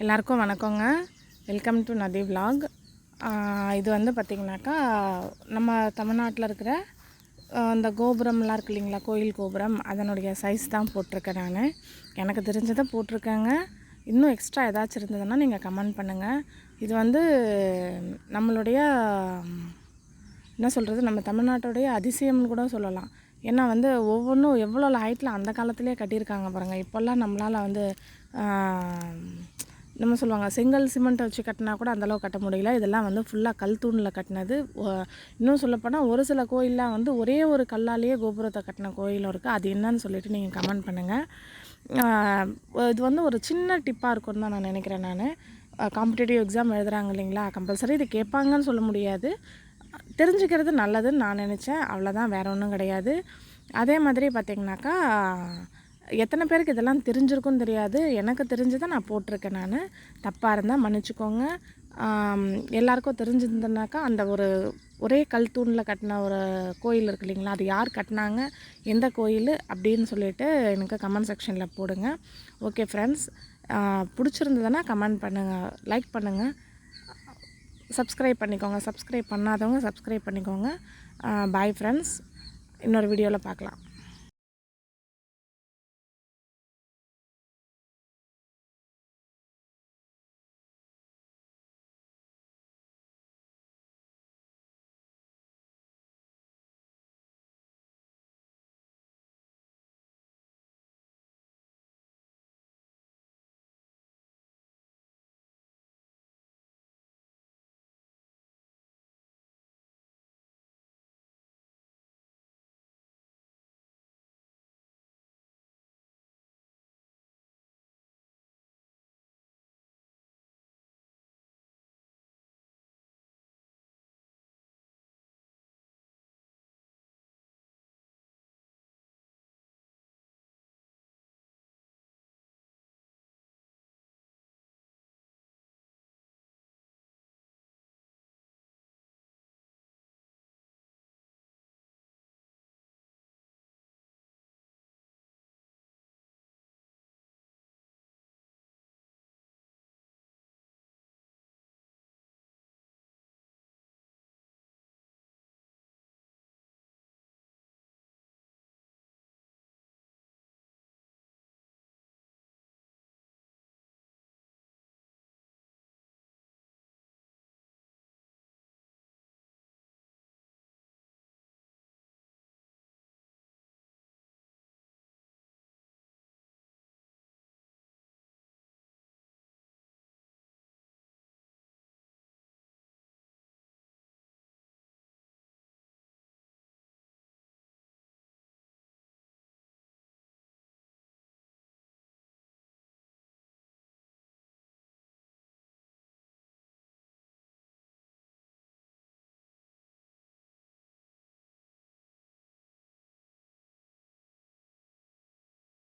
எல்லாருக்கும் வணக்கங்க. Welcome to நதி விலாக் இது வந்து பார்த்திங்கனாக்கா நம்ம தமிழ்நாட்டில் இருக்கிற அந்த கோபுரம்லாம் இருக்கு இல்லைங்களா கோயில் கோபுரம் அதனுடைய சைஸ் தான் போட்டிருக்கேன் நான். எனக்கு தெரிஞ்சதை போட்டிருக்கேங்க. இன்னும் எக்ஸ்ட்ரா ஏதாச்சும் இருந்ததுன்னா நீங்கள் கமெண்ட் பண்ணுங்கள் இது வந்து நம்மளுடைய என்ன சொல்கிறது நம்ம தமிழ்நாட்டுடைய அதிசயம்னு கூட சொல்லலாம். ஏன்னா வந்து ஒவ்வொன்றும் எவ்வளோ ஹைட்டில் அந்த காலத்திலே கட்டியிருக்காங்க பாருங்கள் இப்போல்லாம் நம்மளால் வந்து நம்ம சொல்லுவாங்க செங்கல் சிமெண்ட்டை வச்சு கட்டினா கூட அந்தளவு கட்ட முடியல. இதெல்லாம் வந்து ஃபுல்லாக கல் தூணில் கட்டினது. இன்னும் சொல்லப்போனால் ஒரு சில கோயிலெலாம் வந்து ஒரே ஒரு கல்லாலேயே கோபுரத்தை கட்டின கோயிலும் இருக்குது அது என்னன்னு சொல்லிட்டு நீங்கள் கமெண்ட் பண்ணுங்கள் இது வந்து ஒரு சின்ன டிப்பாக இருக்கும்னு தான் நான் நினைக்கிறேன் நான். காம்படிட்டிவ் எக்ஸாம் எழுதுறாங்க இல்லைங்களா? கம்பல்சரி இது கேட்பாங்கன்னு சொல்ல முடியாது. தெரிஞ்சுக்கிறது நல்லதுன்னு நான் நினச்சேன். அவ்வளோதான் வேறு ஒன்றும் கிடையாது. அதே மாதிரி பார்த்திங்கனாக்கா எத்தனை பேருக்கு இதெல்லாம் தெரிஞ்சிருக்கும் தெரியாது. எனக்கு தெரிஞ்சதை நான் போட்டிருக்கேன் நான். தப்பாக இருந்தால் மன்னிச்சுக்கோங்க. எல்லாருக்கும் தெரிஞ்சிருந்தனாக்கா அந்த ஒரு ஒரே கல் தூணில் கட்டின ஒரு கோயில் இருக்கு இல்லைங்களா? அது யார் கட்டினாங்க? எந்த கோயில்? அப்படின்னு சொல்லிட்டு எனக்கு கமெண்ட் செக்ஷனில் போடுங்க. ஓகே ஃப்ரெண்ட்ஸ் பிடிச்சிருந்ததுன்னா கமெண்ட் பண்ணுங்கள் லைக் பண்ணுங்கள் சப்ஸ்கிரைப் பண்ணிக்கோங்க. சப்ஸ்கிரைப் பண்ணாதவங்க சப்ஸ்கிரைப் பண்ணிக்கோங்க. பாய் ஃப்ரெண்ட்ஸ் இன்னொரு வீடியோவில் பார்க்கலாம்.